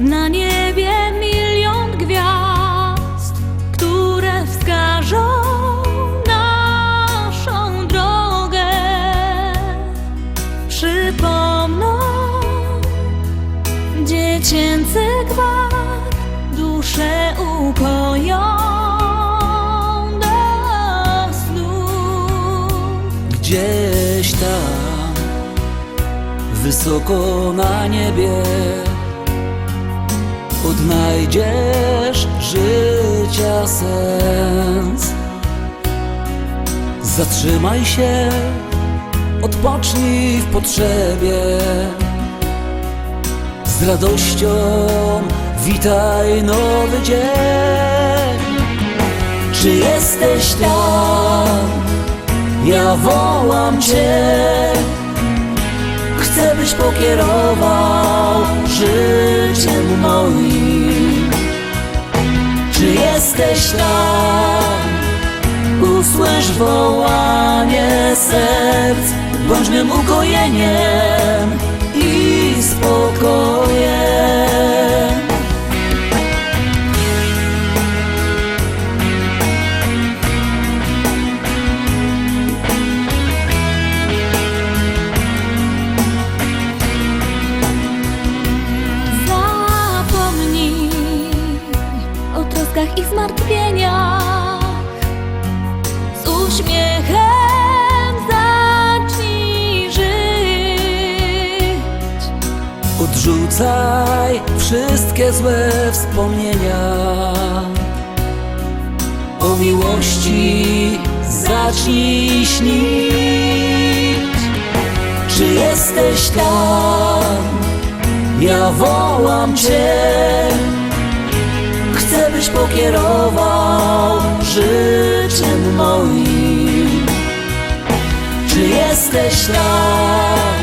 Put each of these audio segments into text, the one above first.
Na niebie milion gwiazd, które wskażą naszą drogę. Przypomną dziecięcy gwar, duszę ukoją do snu. Gdzieś tam, wysoko na niebie, odnajdziesz życia sens. Zatrzymaj się, odpocznij w potrzebie. Z radością witaj nowy dzień. Czy jesteś tam? Ja wołam Cię Chcę, byś pokierował życiem moim Czy jesteś tam? Usłysz wołanie serc Bądź mym ukojeniem i spokojem troskach i zmartwieniach. Z uśmiechem zacznij żyć. Odrzucaj wszystkie złe wspomnienia O miłości zacznij śnić Czy jesteś tam? Ja wołam Cię pokierował życiem moim Czy jesteś tam?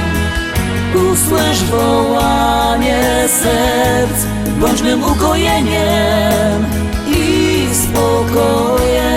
Usłysz wołanie serc Bądź mym ukojeniem i spokojem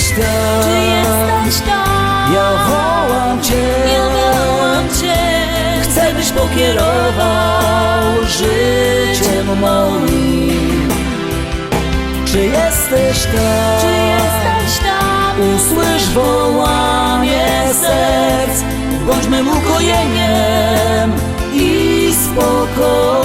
jesteś tam? Czy jesteś tam? Ja wołam Cię Ja wołam Cię. Chcę, byś pokierował życiem moim Czy jesteś tam? Czy jesteś tam? Usłysz wołanie serc Bądź mym ukojeniem i spokojem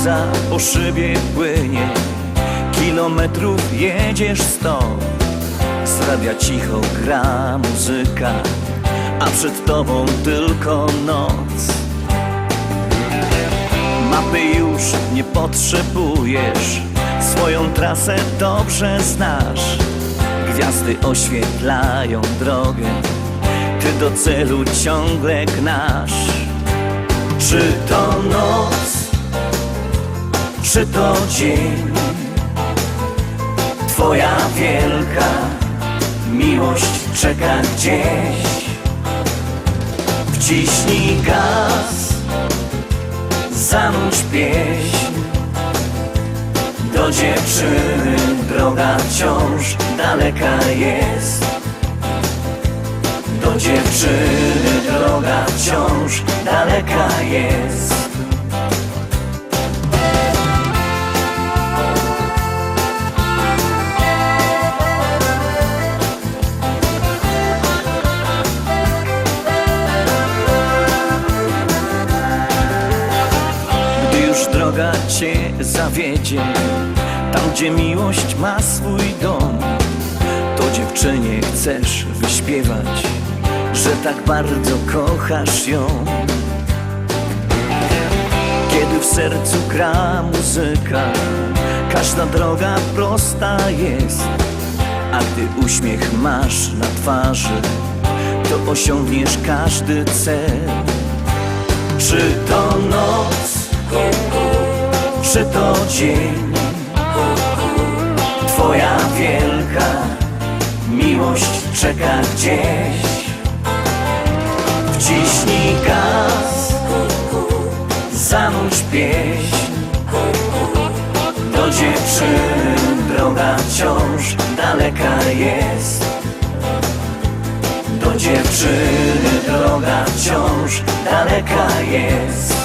łza po szybie płynie. Kilometrów jedziesz sto Z radia cicho gra muzyka A przed tobą tylko noc. Mapy już nie potrzebujesz Swoją trasę dobrze znasz. Gwiazdy oświetlają drogę Ty do celu ciągle gnasz. Czy to noc? Czy to dzień? Twoja wielka miłość czeka gdzieś. Wciśnij gaz, zanudź pieśń. Do dziewczyny droga wciąż daleka jest. Do dziewczyny droga wciąż daleka jest. Zawiedzie. Tam, gdzie miłość ma swój dom To dziewczynie chcesz wyśpiewać Że tak bardzo kochasz ją. Kiedy w sercu gra muzyka Każda droga prosta jest A gdy uśmiech masz na twarzy To osiągniesz każdy cel. Czy to noc, czy to dzień Twoja wielka miłość czeka gdzieś. Wciśnij gaz, zanurz pieśń. Do dziewczyny droga wciąż daleka jest. Do dziewczyny droga wciąż daleka jest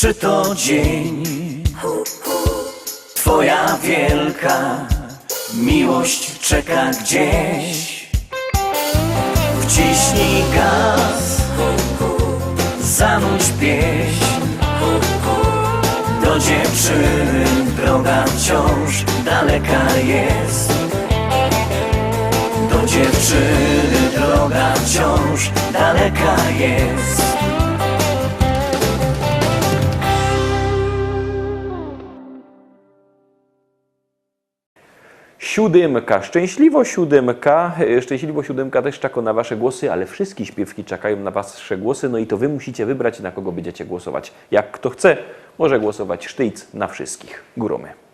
czy to dzień? Twoja wielka miłość czeka gdzieś. Wciśnij gaz, zanudź pieśń. Do dziewczyny droga wciąż daleka jest. Do dziewczyny droga wciąż daleka jest. Siódemka, szczęśliwo siódemka, E, szczęśliwo siódemka też czeka na Wasze głosy, ale wszystkie śpiewki czekają na Wasze głosy, no i to Wy musicie wybrać, na kogo będziecie głosować. Jak kto chce, może głosować sztyc na wszystkich. Góromy.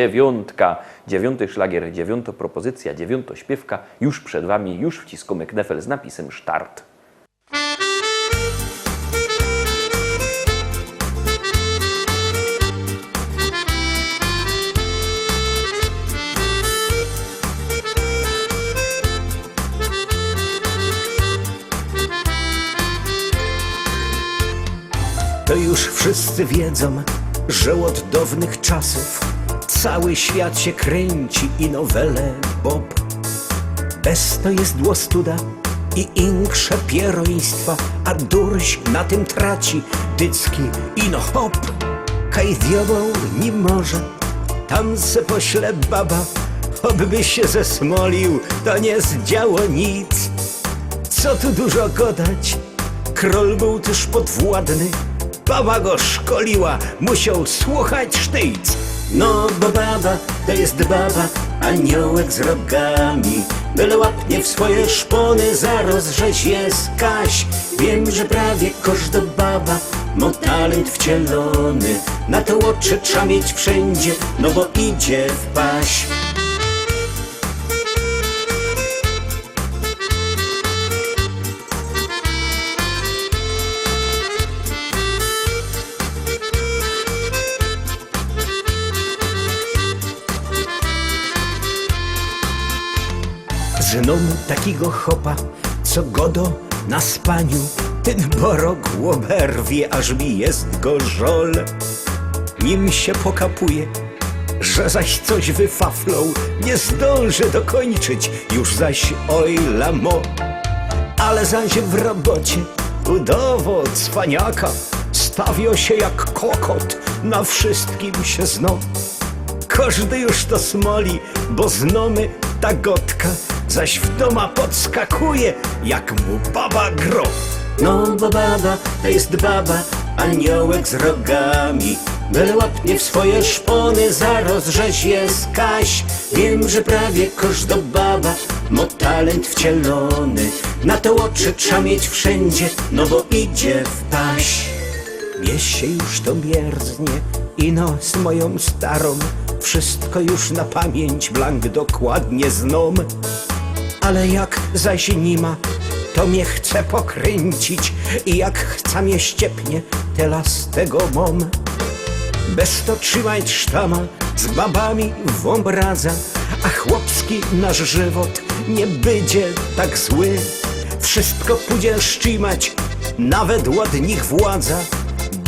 dziewiątka. Dziewiąty szlagier, dziewiąto propozycja, dziewiąto śpiewka. Już przed Wami, już wciskamy knefel z napisem start. To już wszyscy wiedzą, że od dawnych czasów cały świat się kręci i nowele Bob. Bez to jest dłostuda i inkrze pieroństwa, a durś na tym traci dycki ino hop. Kaj nie może, tam se pośle baba, obby się zesmolił, to nie zdziało nic. Co tu dużo gadać, król był też podwładny, baba go szkoliła, musiał słuchać sztyc. No bo baba to jest baba, aniołek z rogami, byle łapnie w swoje szpony, zaraz rzeź jest Kaś. Wiem, że prawie każda baba ma talent wcielony, na to oczy trzeba mieć wszędzie, no bo idzie w paś. Znam takiego chopa, co godo na spaniu, ten borok łoberwie, aż mi jest go żol. Nim się pokapuje, że zaś coś wyfaflał, nie zdąży dokończyć, już zaś oj lamo. Ale zaś w robocie udowo cwaniaka stawio się jak kokot, na wszystkim się zno. Każdy już to smoli, bo znamy ta gotka, zaś w doma podskakuje, jak mu baba gro. No bo baba to jest baba, aniołek z rogami. Byle łapnie w swoje szpony, zaraz rzeź jest Kaś. Wiem, że prawie każda baba ma talent wcielony. Na to oczy trzeba mieć wszędzie, no bo idzie w paś. Mnie się już to mierznie i no z moją starą Wszystko już na pamięć blank dokładnie znom Ale jak zaś nie ma, to mnie chce pokręcić I jak chce mnie ściepnie, tela z tego mom bez to trzymać sztama z babami w obraza, a chłopski nasz żywot nie będzie tak zły. Wszystko pójdzie szczimać, nawet ładnych władza.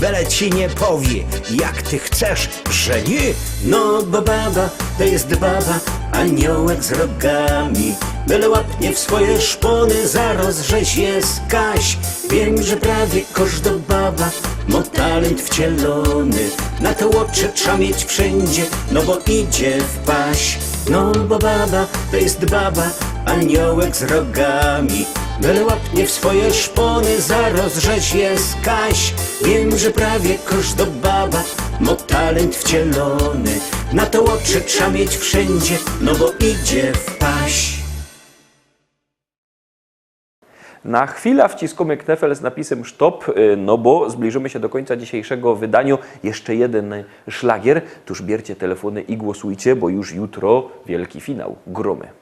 Byle ci nie powie, jak ty chcesz, że nie. No baba to jest baba, aniołek z rogami. Byle łapnie w swoje szpony, zaraz rzeź jest Kaś. Wiem, że prawie każda baba ma talent wcielony. Na to oczy trzeba mieć wszędzie, no bo idzie w paś. No bo baba to jest baba, aniołek z rogami. Byle łapnie w swoje szpony, zaraz rzeź jest Kaś. Wiem, że prawie każda baba ma talent wcielony. Na to oczy trzeba mieć wszędzie, no bo idzie w paś. Na chwilę wciskamy knefel z napisem stop, y, no bo zbliżymy się do końca dzisiejszego wydania. Jeszcze jeden szlagier. Tuż bierzcie telefony i głosujcie, bo już jutro wielki finał. Gromy.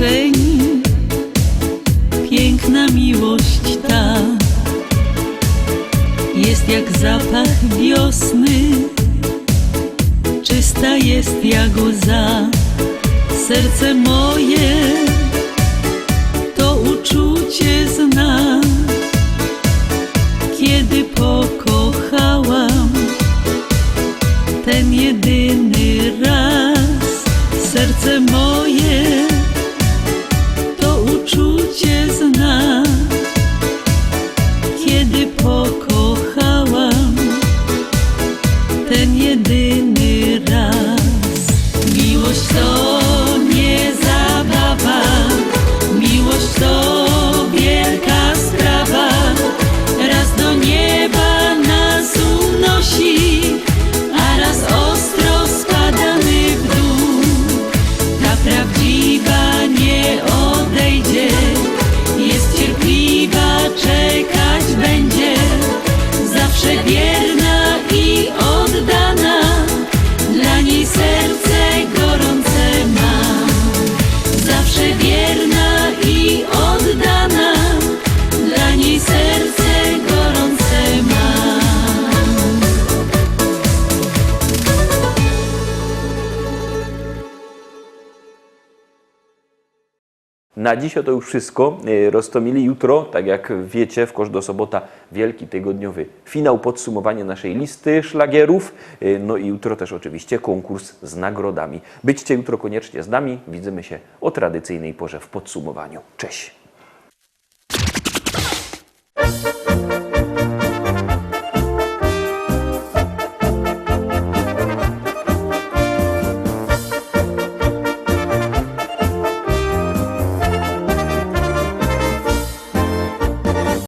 Zapatrzeni, piękna miłość ta jest jak zapach wiosny, czysta jest jak łza. Serce moje Na dziś to już wszystko. E, Roztomili jutro, tak jak wiecie, w Kosz do Sobota wielki tygodniowy finał, podsumowanie naszej listy szlagierów. E, No i jutro też oczywiście konkurs z nagrodami. Byćcie jutro koniecznie z nami. Widzimy się o tradycyjnej porze w podsumowaniu. Cześć!